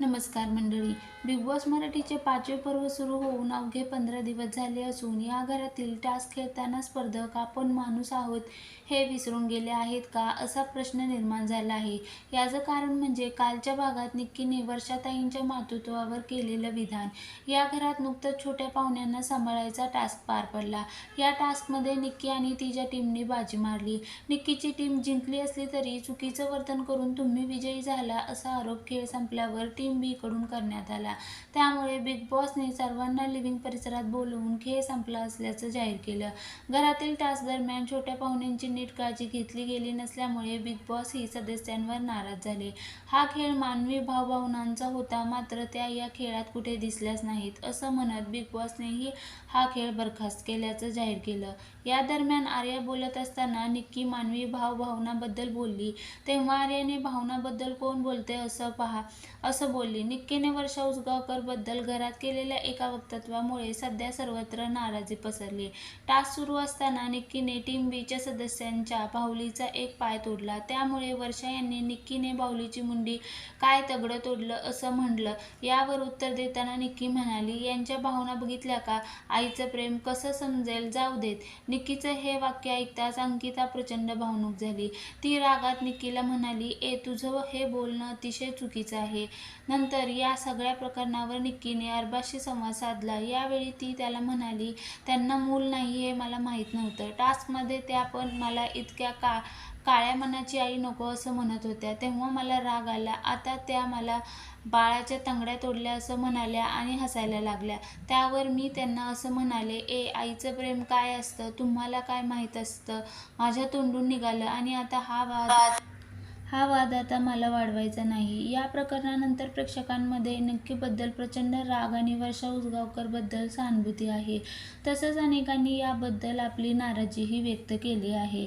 नमस्कार मंडळी. Big boss मराठीचे पाचवे पर्व सुरू होऊन अवघे पंधरा दिवस झाले असून या घरातील टास्क खेळताना स्पर्धक आपण माणूस आहोत हे विसरून गेले आहेत का असा प्रश्न निर्माण झाला आहे. याचं कारण म्हणजे कालच्या भागात निक्कीने वर्षाताईंच्या मातृत्वावर केलेलं विधान. या घरात नुकतंच छोट्या पाहुण्यांना सांभाळायचा टास्क पार पडला. या टास्कमध्ये निक्की आणि तिच्या टीमने बाजी मारली. निक्कीची टीम जिंकली असली तरी चुकीचं वर्तन करून तुम्ही विजयी झाला असा आरोप खेळ संपल्यावर टीम टीम बीकडून करण्यात आला. त्यामुळे बिग बॉसने सर्वांना लिव्हिंग परिसरात बोलवून खेळ संपला असल्याचं जाहीर केलं. घरातील टास्क दरम्यान छोट्या पाहुण्यांची नीट काळजी घेतली गेली नसल्यामुळे बिग बॉस ही सदस्यांवर नाराज झाले. हा खेळ मानवी भावभावनांचा होता मात्र त्या या खेळात कुठे दिसल्याच नाहीत असं म्हणत बिग बॉसनेही हा खेळ बरखास्त केल्याचं जाहीर केलं. या दरम्यान आर्या बोलत असताना निक्की मानवी भावभावनाबद्दल बोलली. तेव्हा आर्याने भावनाबद्दल कोण बोलते असं पहा असं बोलली निक्कीने वर्षा उसगावकरबद्दल घरात केलेल्या एका वक्तव्यामुळे सध्या सर्वत्र नाराजी पसरली. टास्क सुरू असताना निक्कीने टीम बीच्या सदस्यांच्या बाहुलीचा एक पाय तोडला. त्यामुळे वर्षा यांनी निक्कीने बाहुलीची मुंडी काय तगडं तोडलं असं म्हणलं यावर उत्तर देताना निक्की म्हणाली यांच्या भावना बघितल्या का? आईचं प्रेम कसं समजेल? जाऊ देत. निक्कीचं हे वाक्य ऐकताच अंकिता प्रचंड भावनुक झाली. ती रागात निक्कीला म्हणाली ए तुझं हे बोलणं अतिशय चुकीचं आहे. नंतर या सगळ्या प्रकरणावर निक्कीने अरबाशी संवाद साधला. यावेळी ती त्याला म्हणाली त्यांना मूल नाही हे मला माहीत नव्हतं. टास्कमध्ये त्या पण मला इतक्या का काळ्या मनाची आई नको असं म्हणत होत्या. तेव्हा मला राग आला. आता त्या मला बाळाच्या तंगड्या तोडल्या असं म्हणाल्या आणि हसायला लागल्या. त्यावर मी त्यांना असं म्हणाले ए आईचं प्रेम काय असतं? तुम्हाला काय माहीत असतं? माझ्या तोंडून निघालं आणि आता हा वाद हा वाद आता मला वाढवायचा नाही. या प्रकरणानंतर प्रेक्षकांमध्ये नक्कीबद्दल प्रचंड राग आणि वर्षा उसगावकरबद्दल सहानुभूती आहे. तसंच अनेकांनी याबद्दल आपली नाराजीही व्यक्त केली आहे.